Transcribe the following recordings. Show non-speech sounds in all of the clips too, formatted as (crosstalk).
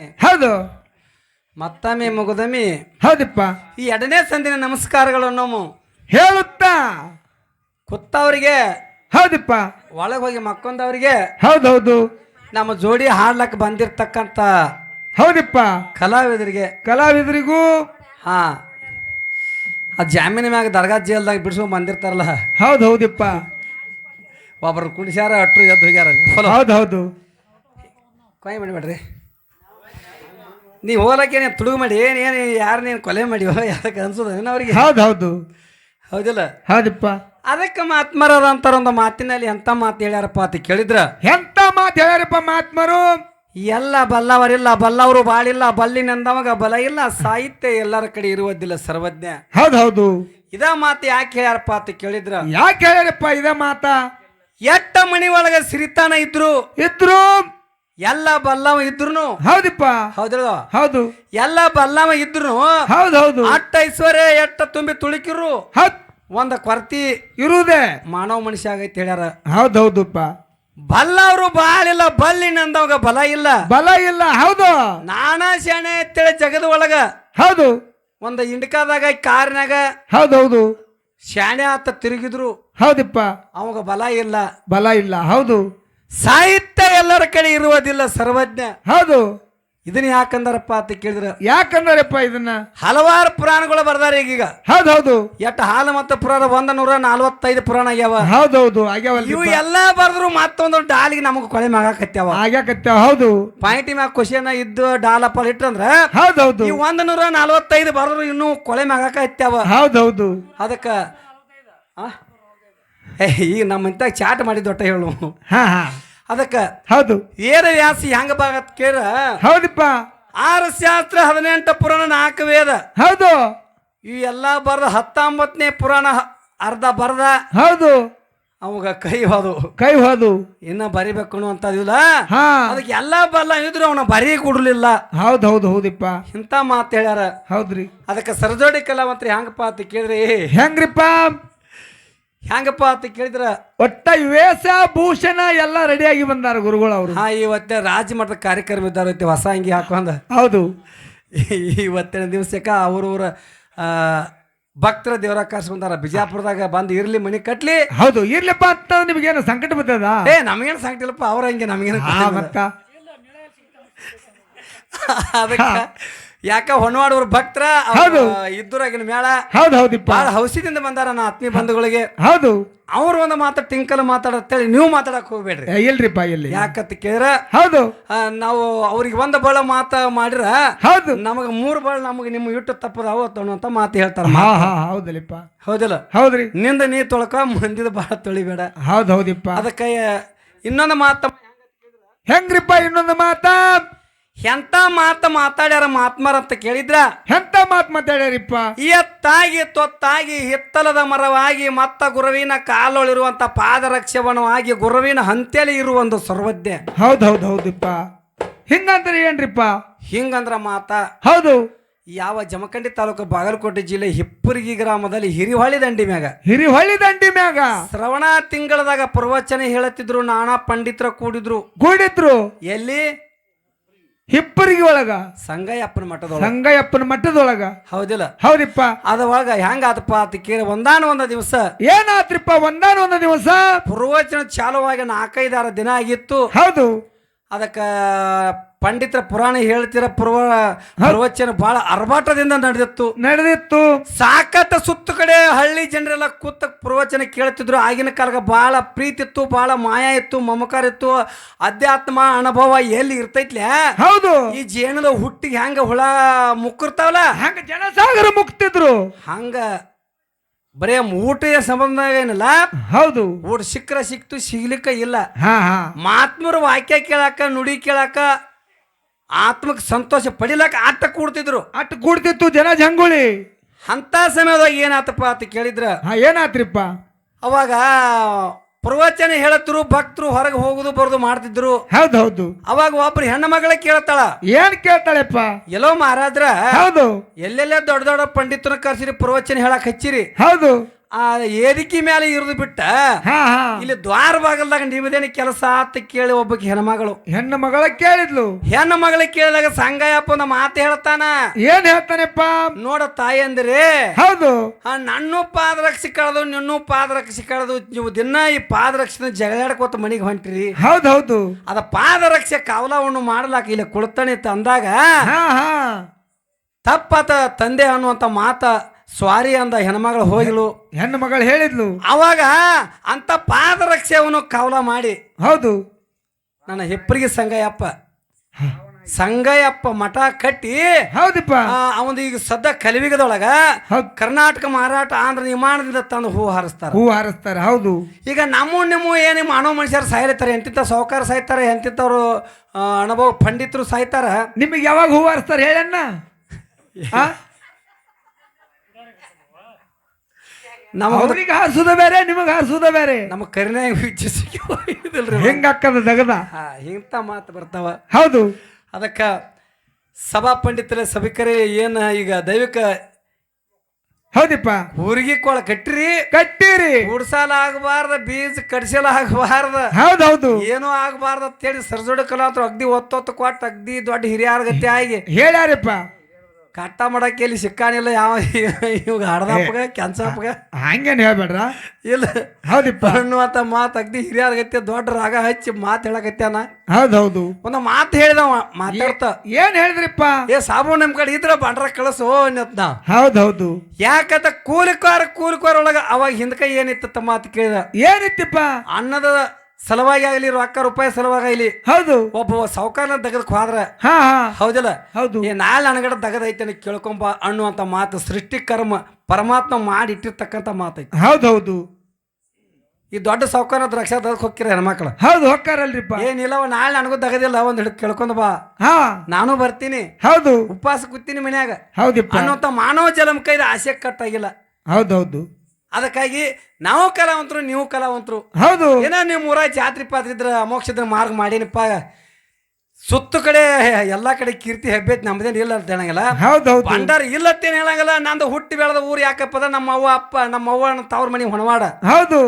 ಹೌದು. ಮತ್ತೊಮ್ಮೆ ಮುಗುದಮಿ. ಹೌದಪ್ಪ. ಈ ಎರಡನೇ ಸಂದಿನ ನಮಸ್ಕಾರಗಳು ನಾವು ಹೇಳುತ್ತಾ? ಕುತ್ತವರಿಗೆ. ಹೌದಪ್ಪ. ಒಳಗೆ ಹೋಗಿ ಮಕ್ಕೊಂದವರಿಗೆ. ಹೌದೌದು. ನಮ್ಮ ಜೋಡಿ ಹಾಡ್ಲಕ್ ಬಂದಿರ್ತಕ್ಕಂತ ಹೌದಪ್ಪ. ಕಲಾವಿದರಿಗೆ. ಕಲಾವಿದರಿಗೂ? ಹಾ. ಆ ಜಾಮೀನು ಮ್ಯಾಗ ದರ್ಗಾ ಜೇಲ್ದಾಗ ಬಿಡಿಸ್ಕೊಂಡ್ ಬಂದಿರ್ತಾರಲ್ಲ. ಹೌದು ಹೌದಪ್ಪ ಒಬ್ರು ಕುಣಿಸ್ಯಾರ ಅಟ್ರು ಎದ್ದು ಹೋಗ್ಯಾರ. ಹೌದು ಹೌದು ಕೊಯ್ ಮಾಡಿಬೇಡ್ರಿ ನೀವು ಹೋಗ್ಲಕ್ಕೆ ನೀನು ತುಡುಗು ಮಾಡಿ ಏನು ಏನು ಯಾರು ನೀನು ಕೊಲೆ ಮಾಡಿ (laughs) ಯಾಕೆ ಅನ್ಸೋದೇನು ಅವ್ರಿಗೆ? ಹೌದು ಹೌದು. ಹೌದಿಲ್ಲ? ಹೌದಪ್ಪ. ಅದಕ್ಕೆ ಮಾತ್ಮರದ ಅಂತಾರ ಒಂದು ಮಾತಿನಲ್ಲಿ ಎಂತ ಮಾತು ಹೇಳ್ಯಾರಪ್ಪ ಅಂತ ಕೇಳಿದ್ರ? ಎಂತ ಮಾತು ಹೇಳ್ಯಾರಪ್ಪ ಮಹಾತ್ಮರು? ಎಲ್ಲ ಬಲ್ಲವರಿಲ್ಲ ಬಲ್ಲವರು ಬಾಳಿಲ್ಲ ಬಲ್ಲಿನಂದವಾಗ ಬಲ ಇಲ್ಲ ಸಾಹಿತ್ಯ ಎಲ್ಲರ ಕಡೆ ಇರುವುದಿಲ್ಲ ಸರ್ವಜ್ಞ. ಹೌದು ಹೌದು. ಇದ ಮಾತು ಯಾಕೆ ಹೇಳ್ಯಾರಪ್ಪ ಅಂತ ಕೇಳಿದ್ರ? ಯಾಕೆ ಹೇಳ್ಯಾರಪ್ಪ ಇದ ಮಾತಾ? ಎಟ್ಟ ಮಣಿ ಒಳಗ ಸಿರಿತಾನ ಇದ್ರು? ಇದ್ರು. ಎಲ್ಲ ಬಲ್ಲವ ಇದ್ರು ಹೌದಪ್ಪ. ಹೌದಿಲ್ಲ ಹೌದು. ಎಲ್ಲ ಬಲ್ಲವ ಇದ್ರು ಹೌದು ಹೌದು. ಅಟ್ಟ ಐಶ್ವರ್ಯ ಎಟ್ಟ ತುಂಬಿ ತುಳುಕಿರು ಒಂದ ಕೊರತಿ ಇರುವುದೇ. ಮಾನವ ಮನುಷ್ಯ ಆಗೈತೆ ಹೇಳ್ಯಾರ. ಹೌದು ಹೌದಪ್ಪ. ಬಲ್ಲವರು ಬಾಳಿಲ್ಲ ಬಲ್ಲಿನಂದವಾಗ ಬಲ ಇಲ್ಲ. ಬಲ ಇಲ್ಲ ಹೌದು. ನಾನಾ ಶಾಣೆ ಅಂತೇಳಿ ಜಗದ ಒಳಗ. ಹೌದು. ಒಂದ ಇಂಡಿಕಾದಾಗ ಕಾರಿನಾಗ ಹೌದು ಹೌದು. ಶಾಣೆ ಆತ ತಿರುಗಿದ್ರು. ಹೌದಪ್ಪ. ಅವಾಗ ಬಲ ಇಲ್ಲ. ಬಲ ಇಲ್ಲ ಹೌದು. ಸಾಹಿತ್ಯ ಎಲ್ಲರ ಕಡೆ ಇರುವುದಿಲ್ಲ ಸರ್ವಜ್ಞ. ಹೌದು. ಇದನ್ನ ಯಾಕಂದಾರಪ್ಪ ಅಂತ ಕೇಳಿದ್ರೆ ಯಾಕಂದ್ರಪ್ಪ ಇದನ್ನ? ಹಲವಾರು ಪುರಾಣಗಳು ಬರ್ದಾರ ಈಗೀಗ ಹೌದು ಹೌದು. ಎಟ್ಟ ಹಾಲು ಮತ್ತು ಪುರಾಣ? ಒಂದ ನೂರ ನಲ್ವತ್ತೈದು ಪುರಾಣ ಆಗ್ಯಾವ. ಹೌದು ಹೌದು. ಆಗ್ಯಾವಲ್ಲ ಇವು ಎಲ್ಲಾ ಬರ್ದ್ರು ಮತ್ತೊಂದು ಡಾಲಿಗೆ ನಮಗೆ ಕೊಳೆ ಮಾಗಾಕತ್ಯಾವ ಆಗ್ಯಾಕತ್ಯಾವ ಹೌದು. ಪಾಯಿಂಟ್ ಮ್ಯಾಗ ಕ್ವಶನ್ ಇದ್ದು ಡಾಲ್ ಅಪ್ಪ ಇಟ್ಟಂದ್ರ ಹೌದು ಹೌದು. ಈ ಒಂದ ನೂರ ನಲ್ವತ್ತೈದು ಬರ್ದ್ರು ಇನ್ನು ಕೊಳೆ ಮಾಗಾಕತ್ಯಾವ ಹೌದು ಹೌದು. ಅದಕ್ಕ ಈಗ ನಮ್ಮಂತ ಚಾಟ್ ಮಾಡಿದ್ದೊಟ್ಟ ಹೇಳು. ಹಾ ಹಾ. ಅದಕ್ಕ ಹೌದು. ಏರ ವ್ಯಾಸಿ ಹೆಂಗ ಬಾಗತ್ ಕೇಳ. ಹೌದಪ್ಪ. ಆರು ಶಾಸ್ತ್ರ ಹದಿನೆಂಟು ಪುರಾಣ ನಾಲ್ಕು ವೇದ. ಹೌದು. ಇವು ಎಲ್ಲ ಬರ್ದ ಹತ್ತೊಂಬತ್ತನೇ ಪುರಾಣ ಅರ್ಧ ಬರ್ದ. ಹೌದು. ಅವಾಗ ಕೈ ಹೋದು. ಕೈ ಹೋದು. ಇನ್ನ ಬರಿಬೇಕು ಅಂತದಿಲ್ಲ ಹಾ. ಅದಕ್ಕೆ ಎಲ್ಲ ಬಲ್ಲ ಇದ್ರು ಅವನ ಬರೀ ಕೊಡ್ಲಿಲ್ಲ. ಹೌದು ಹೌದು ಹೌದಿಪ್ಪ. ಇಂತ ಮಾತು ಹೇಳ್ಯಾರ. ಹೌದ್ರಿ. ಅದಕ್ಕೆ ಸರಜೋಡಿ ಕಲಾವಂತ್ರಿ ಹೆಂಗಪ್ಪ ಅಂತ ಕೇಳ್ರಿ ಹೆಂಗ್ರಿಪ್ಪ? ಹೆಂಗಪ್ಪ ಅಂತ ಕೇಳಿದ್ರ? ಒಟ್ಟ ವೇಷ ಭೂಷಣ ಎಲ್ಲ ರೆಡಿಯಾಗಿ ಬಂದಾರ ಗುರುಗಳು ಅವರು. ಹಾ ಇವತ್ತೇ ರಾಜ್ಯ ಮಟ್ಟದ ಕಾರ್ಯಕ್ರಮ ಇದ್ದಾರ ಐತಿ ಹೊಸ ಅಂಗಿ ಹಾಕೊಂಡ. ಹೌದು. ಇವತ್ತಿನ ದಿವಸಕ್ಕ ಅವ್ರವ್ರ ಭಕ್ತರ ದೇವರ ಬಂದಾರ. ಬಿಜಾಪುರದಾಗ ಬಂದು ಇರ್ಲಿ ಮನಿ ಕಟ್ಲಿ. ಹೌದು ಇರ್ಲಿಪ್ಪ ಅಂತ ನಿಮ್ಗೇನು ಸಂಕಟ ಬರ್ತದ ಏ ನಮಗೇನು ಇಲ್ಲಪ್ಪ ಅವ್ರ ಹಂಗೆ ನಮಗೇನು ಮತ್ತ? ಅದಕ್ಕೆ ಯಾಕ ಹೊಣವಾಡವ್ರ ಭಕ್ತರ ಹೌದು. ಇದ್ದೂರಾಗಿನ ಮೇಳ ಹೌದು ಹೌದಿಪ್ಪ. ಭಾಳ ಹೌಸಿದಿಂದ ಬಂದಾರ ನಾ ಆತ್ಮೀಯ ಬಂಧುಗಳಿಗೆ. ಹೌದು. ಅವ್ರ ಒಂದು ಮಾತು ಟಿಂಕಲ್ ಮಾತಾಡತ್ತೇಳಿ ನೀವು ಮಾತಾಡಕ್ ಹೋಗ್ಬೇಡ್ರಿ. ಏ, ಇಲ್ರಿಪ್ಪ ಇಲ್ಲಿ ಯಾಕಂತ ಕೇಳಿದ್ರ ಹೌದು. ಆ, ನಾವು ಅವ್ರಿಗೆ ಒಂದು ಬಳ ಮಾತ ಮಾಡಿರ ಹೌದು. ನಮಗ ಮೂರು ಬಳ ನಮಗೆ ನಿಮ್ಮ ಇಟ್ಟು ತಪ್ಪದ ಅವತ್ತು ಅಂತ ಮಾತು ಹೇಳ್ತಾರ ಹಾ ಹಾ ಹೌದಲ್ಲಿಪ್ಪ ಹೌದಿಲ್ಲ? ಹೌದ್ರಿ. ನಿಂದ ನೀ ತೊಳ್ಕ ಮಂದಿದ ಬಹಳ ತೊಳಿಬೇಡ. ಹೌದು ಹೌದಿಪ್ಪ. ಅದಕ್ಕೆ ಇನ್ನೊಂದು ಮಾತ ಹೆಂಗ್ರಿಪ್ಪ ಇನ್ನೊಂದು ಮಾತ? ಎಂತ ಮಾತು ಮಾತಾಡ್ಯಾರ ಮಾತ್ಮರ ಅಂತ ಕೇಳಿದ್ರ? ಎಂತ ಮಾತ್ ಮಾತಾಡ್ಯಾರಿಪ್ಪ? ಎತ್ತಾಗಿ ತೊತ್ತಾಗಿ ಹಿತ್ತಲದ ಮರವಾಗಿ ಮತ್ತ ಗುರುವಿನ ಕಾಲೊಳಿರುವಂತ ಪಾದರಕ್ಷವಣವಾಗಿ ಗುರುವಿನ ಹಂತೆಲಿ ಇರುವ ಒಂದು ಸರ್ವಜ್ಞ. ಹೌದು ಹೌದು ಹೌದಿಪ್ಪ ಹಿಂಗಂದ್ರೆ ಏನ್ರಿಪ್ಪ? ಹಿಂಗಂದ್ರ ಮಾತ. ಹೌದು. ಯಾವ ಜಮಖಂಡಿ ತಾಲೂಕು ಬಾಗಲಕೋಟೆ ಜಿಲ್ಲೆ ಹಿಪ್ಪುರಿಗಿ ಗ್ರಾಮದಲ್ಲಿ ಹಿರಿಹೊಳಿ ದಂಡಿ ಮ್ಯಾಗ. ಹಿರಿಹೊಳಿ ದಂಡಿ ಮ್ಯಾಗ. ಶ್ರವಣ ತಿಂಗಳದಾಗ ಪ್ರವಚನ ಹೇಳುತ್ತಿದ್ರು ನಾನಾ ಪಂಡಿತರ ಕೂಡಿದ್ರು. ಕೂಡಿದ್ರು. ಎಲ್ಲಿ? ಹಿಪ್ಪರಿಗೆ ಒಳಗ ಸಂಗಯ್ಯಪ್ಪನ ಮಠದೊಳಗ. ಸಂಗಯ್ಯಪ್ಪನ ಮಠದೊಳಗ. ಹೌದಿಲ್ಲ. ಹೌದಿಪ್ಪ. ಹೆಂಗ ಹೆಂಗಾತಪ್ಪ ಅಂತ ಕೇಳಿ ಒಂದಾನ ಒಂದ ದಿವಸ. ಏನಾತ್ರಿಪ್ಪ ಒಂದಾನ ಒಂದ ದಿವಸ? ಪ್ರವಚನ ಚಾಲುವಾಗಿ ನಾಲ್ಕೈದಾರು ದಿನ ಆಗಿತ್ತು. ಹೌದು. ಅದಕ್ಕ ಪಂಡಿತರ ಪುರಾಣ ಹೇಳ್ತಿರ ಪೂರ್ವ ಪ್ರವಚನ ಬಹಳ ಅರ್ಭಾಟದಿಂದ ನಡೆದಿತ್ತು. ನಡೆದಿತ್ತು. ಸಾಕತ್ತ ಸುತ್ತ ಕಡೆ ಹಳ್ಳಿ ಜನರೆಲ್ಲ ಕೂತ ಪ್ರವಚನ ಕೇಳ್ತಿದ್ರು. ಆಗಿನ ಕಾಲಕ್ಕೆ ಬಹಳ ಪ್ರೀತಿ ಇತ್ತು ಬಹಳ ಮಾಯ ಇತ್ತು ಮಮಕಾರ ಇತ್ತು. ಅಧ್ಯಾತ್ಮ ಅನುಭವ ಎಲ್ಲಿ ಇರ್ತೈತ್ಲೆ? ಹೌದು. ಈ ಜೇನದ ಹುಟ್ಟಿಗೆ ಹೆಂಗ ಹುಳ ಮುಕ್ಕಿರ್ತಾವಲ್ಲ? ಹಂಗ ಜನಸಾಗರ ಮುಕ್ತಿದ್ರು. ಹಂಗ ಬರೇ ಊಟದ ಸಂಬಂಧ ಏನಿಲ್ಲ? ಹೌದು. ಊಟ ಸಿಕ್ಕರ ಸಿಕ್ತು ಸಿಗ್ಲಿಕ್ಕ ಇಲ್ಲ. ಮಾತ್ಮರು ವಾಕ್ಯ ಕೇಳಾಕ ನುಡಿ ಕೇಳಾಕ ಆತ್ಮಕ್ಕೆ ಸಂತೋಷ ಪಡಿಲಕ್ಕ ಆಟ ಕೂಡ್ತಿದ್ರು. ಅಟ್ ಕೂಡ್ತಿತ್ತು ಜನ ಜಂಗುಳಿ. ಅಂತ ಸಮಯದಾಗ ಏನಾತಪ್ಪ ಅಂತ ಕೇಳಿದ್ರ? ಹಾ ಏನಾತ್ರಿಪ್ಪ? ಅವಾಗ ಪ್ರವಚನ ಹೇಳತ್ರು ಭಕ್ತರು ಹೊರಗೆ ಹೋಗುದು ಬರೋದು ಮಾಡ್ತಿದ್ರು. ಹೌದು ಹೌದು. ಅವಾಗ ಒಬ್ರು ಹೆಣ್ಣು ಮಗಳ ಕೇಳ್ತಾಳ. ಏನ್ ಕೇಳ್ತಾಳೆಪ್ಪ? ಎಲ್ಲೋ ಮಹಾರಾಜ್ರ ಹೌದು. ಎಲ್ಲೆಲ್ಲ ದೊಡ್ಡ ದೊಡ್ಡ ಪಂಡಿತನ ಕರ್ಸಿರಿ ಪ್ರವಚನ ಹೇಳಕ್ ಹಚ್ಚಿರಿ. ಹೌದು. ಆ ಏರಿಕೆ ಮೇಲೆ ಇರಿದು ಬಿಟ್ಟ ಹಾ ಹಾ. ಇಲ್ಲಿ ದ್ವಾರ ಬಾಗಲ್ದಾಗ ನಿಮ್ದೇನು ಕೆಲಸ ಅಂತ ಕೇಳಿ ಒಬ್ಬಕ್ಕೆ ಹೆಣ್ಮಗಳು. ಹೆಣ್ಣು ಮಗಳ ಕೇಳಿದ್ಲು. ಹೆಣ್ಣು ಮಗಳ ಕೇಳಿದಾಗ ಸಂಗಯ್ಯಪ್ಪ ಒಂದು ಮಾತು ಹೇಳ್ತಾನ. ಏನ್ ಹೇಳ್ತಾನಪ್ಪ? ನೋಡ ತಾಯಿ ಅಂದ್ರೆ. ಹೌದು. ಆ ನನ್ನೂ ಪಾದರಕ್ಷಿ ಕಳೆದು ನಿನ್ನೂ ಪಾದರಕ್ಷಿ ಕಳೆದು ನೀವು ದಿನ ಈ ಪಾದರಕ್ಷೆ ಜಗಳಾಡ್ಕೋತ ಮನೆಗೆ ಹೊಂಟ್ರಿ. ಹೌದು ಹೌದು. ಅದ ಪಾದರಕ್ಷೆ ಕಾವಲವನ್ನು ಮಾಡ್ಲಾಕ ಇಲ್ಲಿ ಹಾ ಹಾ. ತಪ್ಪಾತ ತಂದೆ ಅನ್ನುವಂಥ ಮಾತ ಸ್ವಾರಿ ಅಂದ ಹೆಣ್ಮಗಳು ಹೋಗಿಲು ಹೆಣ್ಣು ಮಗಳು ಹೇಳಿದ್ಲು. ಅವಾಗ ಅಂತ ಪಾದರಕ್ಷೆಯವನು ಕಾವಲ ಮಾಡಿ ಹೌದು. ನನ್ನ ಹೆಪ್ಪರಿಗೆ ಸಂಗಯ್ಯಪ್ಪ. ಸಂಗಯ್ಯಪ್ಪ ಮಠ ಕಟ್ಟಿ ಹೌದಪ್ಪ. ಅವನು ಈಗ ಸದ್ದ ಕಲಿವಿಗದೊಳಗ ಕರ್ನಾಟಕ ಮಾರಾಟ ಆಂಧ್ರ ನಿರ್ಮಾಣದಿಂದ ತಂದು ಹೂ ಹಾರಿಸ್ತಾರ. ಹೂ ಹಾರಿಸ್ತಾರೆ ಹೌದು. ಈಗ ನಮ್ಮ ನಿಮ್ಮ ಏನು ಮಾನವ ಮನುಷ್ಯರು ಸಾಯ್ತಾರೆ ಎಂತಿಂತ ಸಾಹುಕಾರ ಸಾಯ್ತಾರೆ ಎಂತಿಂತವ್ರು ಅನುಭವ ಪಂಡಿತರು ಸಾಯ್ತಾರ? ನಿಮಗೆ ಯಾವಾಗ ಹೂ ಹಾರಿಸ್ತಾರೆ ಹೇಳಣ್ಣ? ಆ? ನಮ್ಮ ಅವ್ರಿಗೆ ಹಾರಿಸುದ ಬೇರೆ ನಿಮಗೆ ಹಾರಿಸೋದ ಬೇರೆ. ನಮ್ಮ ಕರಿನಾಯ ಹೆಂಗೆ ಹೆಂಗಕ್ಕದ ದಗದ? ಹಾ ಇಂಥ ಮಾತು ಬರ್ತಾವ. ಹೌದು. ಅದಕ್ಕೆ ಸಭಾ ಪಂಡಿತರ ಸಭಿಕರೇ ಏನು ಈಗ ದೈವಿಕ ಹೌದಿಪ್ಪ. ಊರಿಗೆ ಕೊಳ ಕಟ್ಟಿರಿ. ಕಟ್ಟಿರಿ. ಗುಡ್ಸಾಲ ಆಗಬಾರ್ದ ಬೀಜ ಕಡಿಸಲ ಆಗಬಾರ್ದ ಹೌದೌದು. ಏನೂ ಆಗಬಾರ್ದ ಅಂತೇಳಿ ಸರ್ಜೋಡಿ ಕಲಾತ್ರ ಅಗ್ದಿ ಒತ್ತೊತ್ತು ಕೊಟ್ಟು ಅಗ್ದಿ ದೊಡ್ಡ ಹಿರಿಯರ ಗತಿ ಆಗಿ ಹೇಳ್ಯಾರಪ್ಪ. ಕಟ್ಟ ಮಾಡಕ್ಕೆ ಇಲ್ಲಿ ಸಿಕ್ಕಾನಿಲ್ಲ ಯಾವ ಇವಾಗ ಹಡ್ದಪ್ಪಗ ಕೆನ್ಸಪ್ಪಗ ಹಂಗೇನು ಹೇಳ್ಬೇಡ್ರ? ಇಲ್ಲ. ಹೌದಿಪ್ಪ. ಅನ್ನುವಂಥ ಮಾತು ಅಗ್ದಿ ಹಿರಿಯರ ಗತಿ ದೊಡ್ಡ ರಾಗ ಹಚ್ಚಿ ಮಾತು ಹೇಳಕತ್ಯಾನ. ಹೌದೌದು. ಒಂದು ಮಾತು ಹೇಳಿದವ ಮಾತಾಡ್ತ. ಏನ್ ಹೇಳಿದ್ರಿಪ್ಪ? ಏ ಸಾಬು ನಿಮ್ ಕಡೆ ಇದ್ರ ಬಂಡ್ರ ಕಳಸು ಅನ್ನತ್ ನಾ ಹೌದೌದು. ಯಾಕಂತ ಕೂಲಿಕಾರ ಕೂಲಿಕಾರ ಒಳಗ ಅವಾಗ ಹಿಂದಕ ಏನಿತ್ತ ಮಾತು ಕೇಳಿದ. ಏನಿತ್ತಿಪ್ಪ? ಅನ್ನದ ಸಲುವಾಗಿ ಆಗಲಿ ರೊಕ್ಕ ರೂಪಾಯಿ ಸಲುವಾಗಿ ಆಗಲಿ. ಹೌದು. ಒಬ್ಬ ಸಾವುಕಾರನ ತೆಗೆದಕ್ ಹೋದ್ರ ಹಾ ಹಾ. ಹೌದಿಲ್ಲ? ಹೌದು. ಏ ನಾಳೆ ನನಗಡೆ ದಗದೈತೆ ಕೇಳ್ಕೊಂಬ ಅನ್ನುವಂತ ಮಾತು ಸೃಷ್ಟಿ ಕರ್ಮ ಪರಮಾತ್ಮ ಮಾಡಿ ಇಟ್ಟಿರ್ತಕ್ಕಂಥ ಮಾತೈತಿ. ಹೌದು ಈ ದೊಡ್ಡ ಸಾವುಕಾರ ರಕ್ಷಾ ತಗದ್ ಹೋಗ್ತೀರ ಹೆಣ್ಮಕ್ಳು? ಹೌದು ಹೋಗ್ತಾರಲ್ರಿಪ್ಪ. ಏನಿಲ್ಲ ನಾಳೆ ನನಗೂ ದಗದಿಲ್ಲ ಒಂದ್ ಹಿಡ್ ಕೇಳ್ಕೊಂಡ್ ಬಾ. ಹಾ. ನಾನು ಬರ್ತೀನಿ. ಹೌದು. ಉಪವಾಸ ಕೂತೀನಿ ಮನ್ಯಾಗ. ಹೌದಿಪ್ಪ. ಅನ್ನುವಂಥ ಮಾನವ ಜಲಮ ಕೈದ ಆಸೆ ಕಟ್ಟಾಗಿಲ್ಲ. ಹೌದೌದು. ಅದಕ್ಕಾಗಿ ನಾವು ಕಲಾವಂತರು ನೀವು ಕಲಾವಂತರು. ಹೌದು. ಏನೋ ನಿಮ್ಮ ಊರಾಗ ಜಾತ್ರೆ ಪಾತ್ರ ಇದ್ರ ಮೋಕ್ಷದ ಮಾರ್ಗ ಮಾಡೇನಪ್ಪ. ಸುತ್ತು ಕಡೆ ಎಲ್ಲಾ ಕಡೆ ಕೀರ್ತಿ ಹೆಬ್ಬೆತ್ ನಮ್ದೇನು ಇಲ್ಲ ಅಂತ ಹೇಳಂಗಿಲ್ಲ. ಹೌದೌದು ಭಂಡಾರ ಇಲ್ಲತ್ತೇನು ಹೇಳಂಗಿಲ್ಲ. ನಂದು ಹುಟ್ಟಿ ಬೆಳೆದ ಊರು ಯಾಕಪ್ಪ ಅದ ನಮ್ಮ ಅವ್ವ ಅಪ್ಪ ನಮ್ಮ ಅವ್ವ ತವ್ರ ಮನೆ ಹೊಣವಾಡ. ಹೌದು.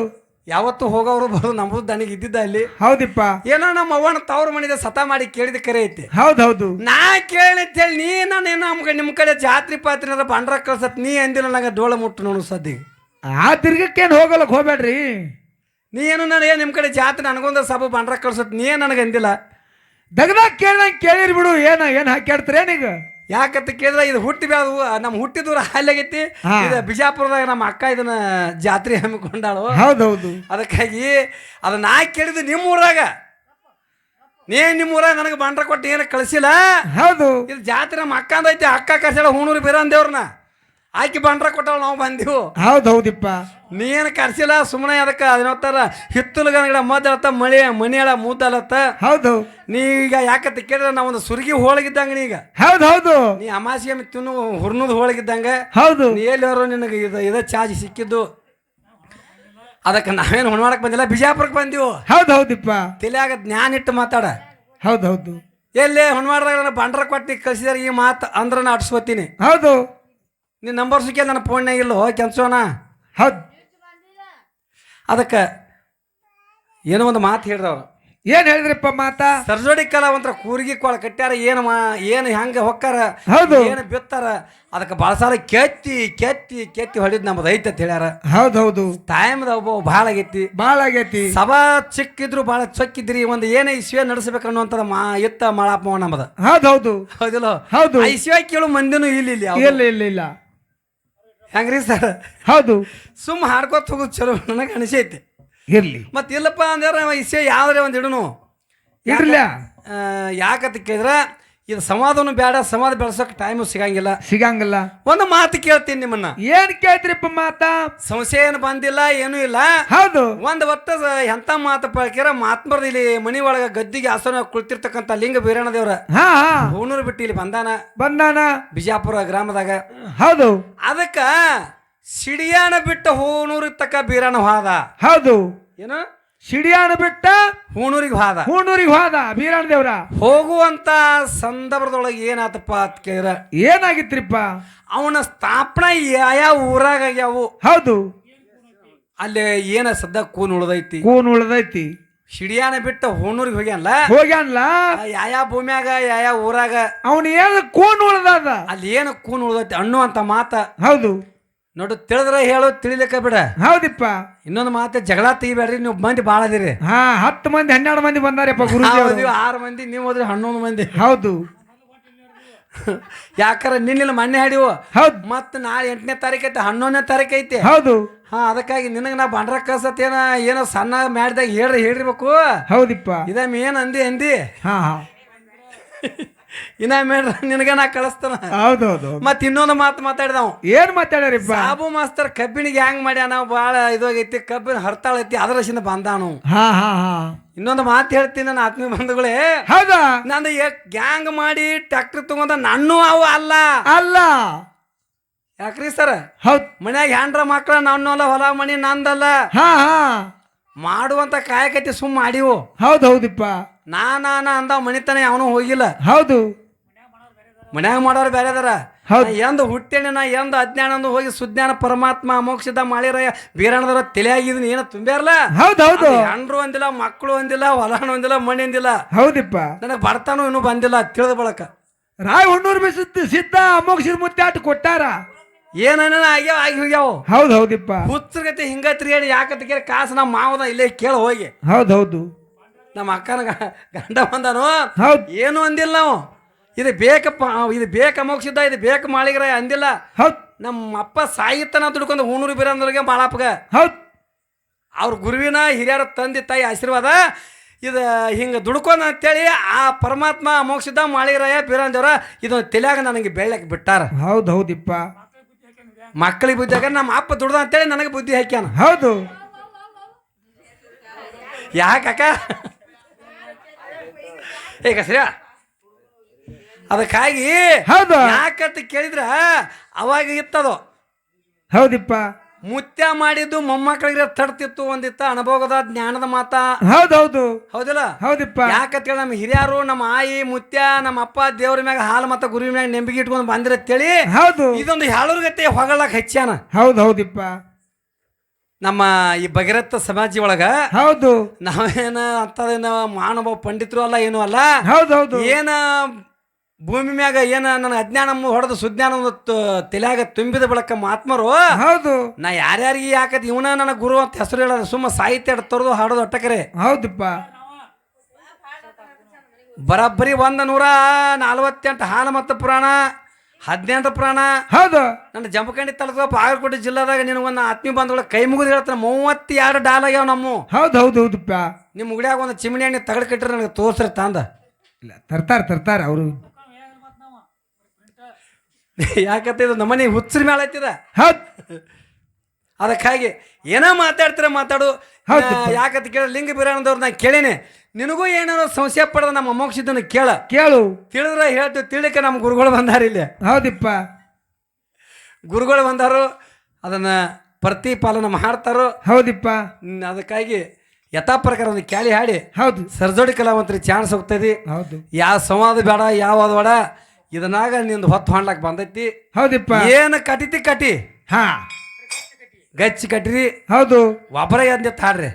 ಯಾವತ್ತು ಹೋಗೋರು ಬರೋದು ನಮ್ಮದು ದನಿಗೆ ಇದ್ದಿದ್ದ ಅಲ್ಲಿ. ಹೌದಿಪ್ಪ. ಏನೋ ನಮ್ಮ ಅವ್ವನ ತವ್ರ ಮನಿದ ಸತ ಮಾಡಿ ಕೇಳಿದ ಕರೆ ಐತಿ. ಹೌದೌದು ನಾ ಕೇಳಿ ಅಂತೇಳಿ ನೀ ನಾನು ಏನೋ ನಮ್ಗೆ ನಿಮ್ಮ ಕಡೆ ಜಾತ್ರೆ ಪಾತ್ರೆ ಅಂದ್ರೆ ಬಂಡ್ರ ಕಳ್ಸತ್ ನೀ ಅಂದಿಲ್ಲ ನಂಗೆ ಡೋಳ ಮುಟ್ಟು ನೋಡು ಸದ್ದಿಗೆ ಆ ತಿರ್ಗಕ್ಕೇನು ಹೋಗಲಕ್ಕೆ ಹೋಗ್ಬೇಡ್ರಿ. ನೀ ಏನು ನಾನು ಏನು ನಿಮ್ಮ ಕಡೆ ಜಾತ್ರೆ ನನಗೊಂದು ಸಬ ಬಂಡ್ರ ಕಳ್ಸತ್ ನೀ ಏನು ನನಗೆ ಅಂದಿಲ್ಲ? ದಗದಾಗ ಕೇಳ್ದಂಗೆ ಕೇಳಿರಿ ಬಿಡು ಏನ ಏನ್ ಹಾಕ್ಯಾಡ್ತೀರೇನೀಗ ಯಾಕಂತ ಕೇಳಿದ್ರೆ ಇದು ಹುಟ್ಟಿ ಅದು ನಮ್ಮ ಹುಟ್ಟಿದೂರ ಹಾಲಾಗೈತಿ. ಇದು ಬಿಜಾಪುರದಾಗ ನಮ್ಮ ಅಕ್ಕ ಇದನ್ನ ಜಾತ್ರೆ ಹಮ್ಮಿಕೊಂಡಾಳು. ಹೌದೌದು. ಅದಕ್ಕಾಗಿ ಅದನ್ನ ನಾ ಕೇಳಿದ್ದು ನಿಮ್ಮ ಊರಾಗ. ನೀ ನಿಮ್ಮ ಊರಾಗ ನನಗೆ ಬಂಡ್ರ ಕೊಟ್ಟು ಏನು ಕಳಿಸಿಲ್ಲ? ಹೌದು. ಇದು ಜಾತ್ರೆ ನಮ್ಮ ಅಕ್ಕ ಅಂದೈತಿ ಅಕ್ಕ ಕರ್ಸಾಳ ಹೂಣೂರು ಬೇರೆ ಅಂದೇವ್ರನ್ನ ಆಕಿ ಬಂಡ್ರ ಕೊಟ್ಟವ್ ನಾವು ಬಂದೆವು. ಹೌದು ಹೌದಿಪ್ಪ. ಏನು ಕರ್ಸಿಲ್ಲ ಸುಮ್ಮನೆ ಅದಕ್ಕೆ ಅದನ್ನೋತ್ತಾರ ಹಿತ್ತಲಗನಗಡ ಮದ್ದಳತ್ತ ಮಳೆ ಮಣಿಯಳ ಮೂದಲತ್ತ ಹೌದು. ನೀ ಈಗ ಯಾಕತ್ತ ಕೇಳಿದ್ರೆ ನಾ ಒಂದು ಸುರ್ಗಿ ಹೋಳಗಿದ್ದಂಗ ನೀಗ ಹೌದು ಹೌದು. ನೀ ಅಮಾಸಿಗೆ ತಿನ್ನು ಹುರ್ನದ ಹೋಳಗಿದ್ದಂಗ. ಹೌದು. ನೀ ಎಲ್ಲಿಯವರು ನಿನಗೆ ಇದು ಇದ ಚಾರ್ಜ್ ಸಿಕ್ಕಿದ್ದು? ಅದಕ್ಕೆ ನಾವೇನು ಹೊಣವಾಡಕ್ಕೆ ಬಂದಿಲ್ಲ ಬಿಜಾಪುರಕ್ಕೆ ಬಂದಿವು. ಹೌದು ಹೌದಿಪ್ಪ. ತಲೆಯಾಗ ಜ್ಞಾನ ಇಟ್ಟು ಮಾತಾಡ. ಹೌದು ಹೌದು. ಎಲ್ಲೇ ಹುಣ್ಮಾಡ್ದಾಗ ನಾನು ಬಂಡ್ರ ಕೊಟ್ಟು ಕಳಿಸಿದಾರೆ ಈ ಮಾತು ಅಂದ್ರೆ ನಾ ಅಟ್ಸ್ಕೊತೀನಿ ಹೌದು. ನಿನ್ನ ನಂಬರ್ ಸಿಕ್ಕ ನನ್ನ ಫೋನ್ನಾಗ ಇಲ್ಲೋ ಕೆಲ್ಸೋಣ ಹೌದು. ಅದಕ್ಕೆ ಏನೋ ಒಂದು ಮಾತು ಹೇಳಿದವ್ರು. ಏನು ಹೇಳಿದ್ರಿಪ್ಪ ಮಾತಾ? ಸರ್ಜೋಡಿ ಕಲಾವಂತರ ಕೂರ್ಗಿ ಕೊಳ ಕಟ್ಟ್ಯಾರ ಏನು ಮಾ ಏನು ಹೆಂಗೆ ಹೊಕ್ಕಾರ ಹೌದು. ಏನು ಬಿತ್ತಾರ ಅದಕ್ಕೆ ಭಾಳ ಸಾಲ ಕೆತ್ತಿ ಕೆತ್ತಿ ಕೆತ್ತಿ ಹೊಡಿದ್ ನಮ್ಮದು ಐತೆ ಅಂತ ಹೇಳ್ಯಾರ. ಹೌದು ಹೌದು. ಟೈಮ್ದ ಒಬ್ಬ ಭಾಳ ಆಗೈತಿ. ಭಾಳ ಆಗೈತಿ. ಸಭಾ ಚಿಕ್ಕಿದ್ರು ಭಾಳ ಚಕ್ಕಿದ್ರಿ ಒಂದು ಏನೇ ಇಸ್ವೆ ನಡೆಸಬೇಕು ಅನ್ನುವಂಥದ್ದು ಮಾ ಎತ್ತ ಮಾಳಪ್ಪ ನಮ್ಮದ ಹೌದು ಹೌದು. ಹೌದಿಲ್ಲ? ಹೌದು. ಈ ಇಸ್ವೆ ಕೇಳು ಮಂದಿನೂ ಇಲ್ಲಿ. ಇಲ್ಲ ಇಲ್ಲ ಇಲ್ಲ. ಹೆಂಗ್ರಿ ಸರ್ ಹೌದು. ಸುಮ್ ಹಾಡ್ಕೊತ ಹೋಗೋದು ಚಲೋ ನನಗೆ ಅನಿಸೈತಿ ಇರ್ಲಿ. ಮತ್ತೆ ಇಲ್ಲಪ್ಪ ಅಂದ್ರೆ ಇಸೆ ಯಾವ್ದ್ರೆ ಒಂದು ಇಡನು ಇರ್ಲ ಯಾಕಂತ ಕೇಳಿದ್ರೆ ಇದು ಸಂವಾದನು ಬೇಡ ಸಂವಾದ ಬೆಳೆಸೋಕೆ ಟೈಮು ಸಿಗಂಗಿಲ್ಲ. ಸಿಗಂಗಿಲ್ಲ. ಒಂದು ಮಾತು ಕೇಳ್ತೀನಿ ನಿಮ್ಮನ್ನ. ಏನ್ ಕೇಳ್ತಿರಿಪ್ಪ ಮಾತಾ? ಸಮಸ್ಯೆ ಏನು ಬಂದಿಲ್ಲ ಏನೂ ಇಲ್ಲ. ಹೌದು. ಒಂದು ಹೊತ್ತ ಎಂತ ಮಾತು ಪಳ್ಕಿರ ಮಾತ್ಮರ್ದ ಇಲ್ಲಿ ಮನಿ ಒಳಗ ಗದ್ದಿಗೆ ಆಸನ ಕುಳಿತಿರ್ತಕ್ಕಂತ ಲಿಂಗ ಬೀರಣ್ಣ ದೇವ್ರ. ಹೂನೂರು ಬಿಟ್ಟು ಇಲ್ಲಿ ಬಂದಾನ. ಬಂದಾನ. ಬಿಜಾಪುರ ಗ್ರಾಮದಾಗ. ಹೌದು. ಅದಕ್ಕ ಸಿಡಿಯಾಣ ಬಿಟ್ಟ ಹೂಣೂರು ತಕ್ಕ ಬೀರಣ್ಣ ಹೋದ. ಹೌದು. ಏನು? ಸಿಡಿಯಾಣ ಬಿಟ್ಟ ಹೂಣೂರಿಗೆ ಹೋದ ಹೂಣೂರಿಗೆ ಹೋದ ಬೀರಾಣ ದೇವ್ರ. ಹೋಗುವಂತ ಸಂದರ್ಭದೊಳಗೆ ಏನಾತಪ್ಪ ಅಂತ ಕೇಳಿದ್ರ ಏನಾಗಿತ್ರಿಪ್ಪ? ಅವನ ಸ್ಥಾಪನಾ ಯಾವ ಊರಾಗ ಆಗ್ಯಾವು? ಹೌದು. ಅಲ್ಲಿ ಏನ ಸದ್ದ ಕೂನ್ ಉಳ್ದೈತಿ? ಕೂನ್ ಉಳ್ದೈತಿ. ಶಿಡಿಯಾನ ಬಿಟ್ಟ ಹೋಗ್ಯಾನಲ್ಲ ಹೋಗ್ಯಾನ್ಲ? ಯಾವ ಭೂಮ್ಯಾಗ ಯಾವ ಊರಾಗ? ಅವನ್ ಏನು ಕೂನ್ ಉಳ್ದದ? ಅಲ್ಲಿ ಏನು ಕೂನ್ ಉಳ್ದೈತಿ ಅಣ್ಣು ಅಂತ ಮಾತ. ಹೌದು. ನೋಡು ತಿಳಿದ್ರೆ ಹೇಳು ತಿಳಿಲಿಕ್ಕ ಬಿಡ. ಹೌದಿಪ್ಪ. ಇನ್ನೊಂದು ಮಾತು ಜಗಳ ತೆಗಿಬೇಡ್ರಿ ನೀವು ಮಂದಿ ಭಾಳ ಅದಿರಿ. ಹಾ ಹತ್ತು ಮಂದಿ ಹನ್ನೆರಡು ಮಂದಿ ಬಂದಾರಪ್ಪ ಅವರು ಆರು ಮಂದಿ ನೀವು ಹೋದ್ರಿ ಹನ್ನೊಂದು ಮಂದಿ. ಹೌದು. ಯಾಕಾರ ನಿನ್ನಿಲ್ಲ ಮೊನ್ನೆ ಹಾಡಿವು? ಹೌದು. ಮತ್ ನಾಳೆ ಎಂಟನೇ ತಾರೀಕು ಐತೆ ಹನ್ನೊಂದನೇ ತಾರೀಕು ಐತೆ. ಹೌದು. ಹಾ ಅದಕ್ಕಾಗಿ ನಿನಗೆ ನಾ ಬಂಡ್ರ ಕಳ್ಸತ್ತೇನ ಏನೋ ಸಣ್ಣ ಮಾಡಿದಾಗ ಹೇಳ್ರಿ ಹೇಳಿರ್ಬೇಕು ಹೌದಿಪ್ಪ. ಇದ ಮೇನ್ ಅಂದಿ ಅಂದಿ? ಹಾ ಹಾ. ಇನ್ನ ಮೇಡ್ರ ನಿನಗೆ ನಾ ಕಳಿಸ್ತಾನ. ಹೌದೌದು. ಮತ್ತೆ ಇನ್ನೊಂದು ಮಾತು ಮಾತಾಡಿದವ್. ಏನ್ ಮಾತಾಡ್ರಿ ಸಾಬು ಮಾಸ್ತರ್ ಕಬ್ಬಿಣಿಗೆ ಹೆಂಗ್ ಮಾಡ್ಯಾನ ಭಾಳ ಇದಾಗೈತಿ ಕಬ್ಬಿನ ಹರ್ತಾಳ ಐತಿ ಅದರಶಿಂದ ಬಂದಾನು ಇನ್ನೊಂದು ಮಾತು ಹೇಳ್ತೀನಿ ನನ್ನ ಆತ್ಮೀಯ ಬಂಧುಗಳೇ. ಹೌದಾ? ನಂದು ಗ್ಯಾಂಗ್ ಮಾಡಿ ಟ್ಯಾಕ್ಟರ್ ತಗೊಂಡ ನನ್ನೂ ಅವು ಅಲ್ಲ. ಅಲ್ಲ. ಯಾಕ್ರಿ ಸರ್? ಹೌದ್. ಮನ್ಯಾಗ ಹ್ಯಾಂಡ್ರ ಮಕ್ಳ ನನ್ನಲ್ಲ ಹೊಲ ಮನಿ ನಂದಲ್ಲ. ಹಾ ಹಾ. ಮಾಡುವಂತ ಕಾಯಕೈತಿ ಸುಮ್ಮ ಮಾಡಿವು. ಹೌದ್ ನಾ ನಾನ ಅಂದ ಮನಿತನ ಯಾವನು ಹೋಗಿಲ್ಲ. ಹೌದು. ಮನ್ಯಾಗ ಮಾಡೋರು ಬೇರೆ ಅದಾರ. ಎಂದು ನಾ ಹುಟ್ಟೇನೆ ನಾ ಎಂದು ಅಜ್ಞಾನಂದು ಹೋಗಿ ಸುಜ್ಞಾನ ಪರಮಾತ್ಮ ಅಮೋಕ್ಷದ ಮಾಳಿರಯ್ಯ ಬೀರಣ್ಣದರ ತಲೆಯಾಗಿದ್ದೀನಿ ಏನೋ ತುಂಬ್ಯಾರಲ್ಲ ಹೌದು ಹೌದು. ಅಂಡ್ರು ಒಂದಿಲ್ಲ ಮಕ್ಕಳು ಅಂದಿಲ್ಲ ಹೊಲನು ಒಂದಿಲ್ಲ ಮಣ್ಣು ಅಂದಿಲ್ಲ. ಹೌದಿಪ್ಪ. ನನಗೆ ಬರ್ತಾನು ಇನ್ನೂ ಬಂದಿಲ್ಲ ತಿಳಿದ ಬಳಕ. ರಾಯ್ ಹುಣ್ಣೂರ್ ಬಿ ಸಿದ್ಧ ಅಮೋಕ್ಷರ ಮುತ್ತಾಟ ಕೊಟ್ಟಾರ? ಏನೇನ ಆಗ್ಯಾವ ಆಗಿ ಹೋಗ್ಯಾವ. ಹೌದು ಹೌದಿಪ್ಪ. ಹುಚ್ಚರ್ಗತಿ ಹಿಂಗ ಹೇಳಿ ಯಾಕತ್ತ ಕೇಳಿ ಕಾಸು ನಮ್ಮ ಮಾವದ ಇಲ್ಲೇ ಕೇಳ ಹೋಗಿ. ಹೌದು ಹೌದು. ನಮ್ಮ ಅಕ್ಕನ ಗಂಡ ಬಂದನು ಹೌದ್. ಏನು ಅಂದಿಲ್ಲ ನಾವು. ಇದು ಬೇಕಪ್ಪ ಇದು ಬೇಕ ಮೋಕ್ಷಿದ್ದ ಇದು ಬೇಕ ಮಾಳಿಗ್ರ ಅಂದಿಲ್ಲ. ಹೌದ್. ನಮ್ಮ ಅಪ್ಪ ಸಾಯಿತನ ದುಡ್ಕೊಂಡು ಹೂನೂರು ಬೀರಂದ್ರಿಗೆ ಬಾಳಪ್ಪಗ ಹೌದ್. ಅವ್ರ ಗುರುವಿನ ಹಿರಿಯರ ತಂದೆ ತಾಯಿ ಆಶೀರ್ವಾದ ಇದು ಹಿಂಗೆ ದುಡ್ಕೊಂಡ್ ಅಂತೇಳಿ ಆ ಪರಮಾತ್ಮ ಮೋಕ್ಷಿದ್ದ ಮಾಳಿಗರಾಯ ಬೀರಂದವ್ರ ಇದು ತಲೆಯಾಗ ನನಗೆ ಬೆಳ್ಳಕ್ಕೆ ಬಿಟ್ಟಾರ. ಹೌದು ಹೌದಿಪ್ಪ. ಮಕ್ಕಳಿಗೆ ಬುದ್ಧಿ ಹಾಕ ನಮ್ಮ ಅಪ್ಪ ದುಡ್ದ ಅಂತೇಳಿ ನನಗೆ ಬುದ್ಧಿ ಹಾಕ್ಯಾನ. ಹೌದು. ಯಾಕಕ್ಕ? ಸರಿ ಅದಕ್ಕಾಗಿ ಹೌದು? ಯಾಕಂತ ಕೇಳಿದ್ರ ಅವಾಗ ಇತ್ತದು. ಹೌದಿಪ್ಪ. ಮುತ್ಯ ಮಾಡಿದ್ದು ಮೊಮ್ಮಕ್ಕಳಿಗೆ ತಡ್ತಿತ್ತು ಒಂದಿತ್ತ ಅನುಭೋಗದ ಜ್ಞಾನದ ಮಾತ. ಹೌದೌದು. ಹೌದು ಹೌದಿಲ್ಲ? ಹೌದಿಪ್ಪ. ಯಾಕಂತ ಹೇಳಿ ನಮ್ಮ ಹಿರಿಯರು ನಮ್ಮ ಆಯಿ ಮುತ್ಯ ನಮ್ಮ ಅಪ್ಪ ದೇವ್ರ ಮ್ಯಾಗ ಹಾಲು ಮತ್ತ ಗುರುವಿನ ಮ್ಯಾಗ ನೆಂಬಿಗೆ ಇಟ್ಕೊಂಡು ಬಂದಿರತ್ತೇಳಿ. ಹೌದು. ಇದೊಂದು ಹೇಳೋರ್ಗತ್ತೆ ಹೊಗಳಕ್ ಹೆಚ್ಚಾನ ಹೌದು ಹೌದಿಪ್ಪ. ನಮ್ಮ ಈ ಭಗೀರಥ ಸಮಾಜ ಒಳಗ ಹೌದು. ನಾವೇನ ಅಂತದೇನ ಮಾನವ ಪಂಡಿತರು ಅಲ್ಲ ಏನು ಅಲ್ಲ. ಹೌದೌದು ಹೌದು. ಏನ ಭೂಮಿ ಮ್ಯಾಗ ಏನ ನನ್ನ ಅಜ್ಞಾನ ಹೊಡೆದು ಸುಜ್ಞಾನ ತಲೆಯಾಗ ತುಂಬಿದ ಬಳಕ ಮಾತ್ಮರು ಹೌದು. ನಾ ಯಾರ್ಯಾರಿಗೆ ಯಾಕದ್ ಇವನ ನನ್ನ ಗುರು ಅಂತ ಹೆಸರು ಹೇಳೋದು ಸುಮ್ಮ ಸಾಹಿತ್ಯ ತೊರೆದು ಹಾಡೋದು ಅಟ್ಟಕರೆ ಹೌದಪ್ಪ. ಬರಬ್ಬರಿ ಒಂದ ನೂರ ನಲ್ವತ್ತೆಂಟು ಹಾಲು ಮತ್ತು ಪುರಾಣ. ಹದಿನೆಂಟು ಪ್ರಾಣ. ಹೌದು? ನನ್ನ ಜಂಬಕಂಡಿ ತಾಲೂಕು ಬಾಗಲಕೋಟೆ ಜಿಲ್ಲಾದಾಗ ನಿನಗೊಂದು ಆತ್ಮೀಯ ಬಂಧುಗಳ ಕೈ ಮುಗಿದು ಹೇಳ್ತಾನೆ ಮೂವತ್ತೆರಡು ಡಾಲ್ ಆಗ್ಯಾವ ನಮ್ಮ. ಹೌದು ಹೌದು ಹೌದಪ್ಪ ನಿಮ್ಮ ಗುಡಿಯಾಗ ಒಂದು ಚಿಮಣಿ ಎಣ್ಣೆ ತಗಡ್ ಕಟ್ಟಿರ ನನಗೆ ತೋರ್ಸ್ರಿ ತಂದ. ಇಲ್ಲ ತರ್ತಾರ ತರ್ತಾರ ಅವರು. ಯಾಕತ್ತ ಇದು ನಮ್ಮನೆ ಹುಚ್ಚರ ಮೇಲೆ ಐತಿದ? ಹೌದ್. ಅದಕ್ಕಾಗಿ ಏನೋ ಮಾತಾಡ್ತೀರ ಮಾತಾಡು. ಯಾಕಂತ ಕೇಳ ಲಿಂಗ ಬಿರಾಣದವ್ರು ನಾ ಕೇಳೇನೆ. ನಿನಗೂ ಏನಾದ್ರು ಸಂಶಯ ಪಡೆದ ನಮ್ಮ ಮೋಕ್ಷಿದ್ದನ್ನು ಕೇಳ. ಕೇಳು. ತಿಳಿದ್ರೆ ಹೇಳ್ತು ತಿಳಿಕೆ ನಮ್ಮ ಗುರುಗಳು ಬಂದಾರ ಇಲ್ಲಿ. ಹೌದಿಪ್ಪ. ಗುರುಗಳು ಬಂದಾರು ಅದನ್ನ ಪ್ರತಿಪಾಲನೆ ಮಾಡ್ತಾರೋ. ಹೌದಿಪ್ಪ. ಅದಕ್ಕಾಗಿ ಯಥಾ ಪ್ರಕಾರ ಒಂದು ಕ್ಯಾಲಿ ಹಾಡಿ. ಹೌದು. ಸರ್ಜೋಡಿ ಕಲಾವಂತರಿಗೆ ಚಾನ್ಸ್ ಹೋಗ್ತೈತಿ. ಹೌದು. ಯಾವ ಸಂವಾದ ಬೇಡ ಯಾವ ಅದು ಬೇಡ. ಇದನ್ನಾಗ ನಿಂದು ಹೊತ್ತು ಹೊಂಡ್ಲಾಕ್ ಬಂದೈತಿ. ಹೌದಿಪ್ಪ. ಏನು ಕಟಿತಿ ಕಟಿ. ಹಾ. ಗಚ್ಚಿ ಕಟ್ರಿ. ಹೌದು. ಒಬ್ಬರ ಅಂದೆ ತಾಡ್ರಿ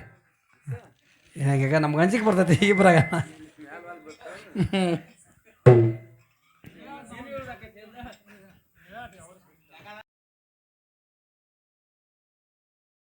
ಈಗ ನಮ್ಗೆ ಅಂಜಿಕೆ ಬರ್ತೈತಿ ಇಬ್ಬರಾಗ.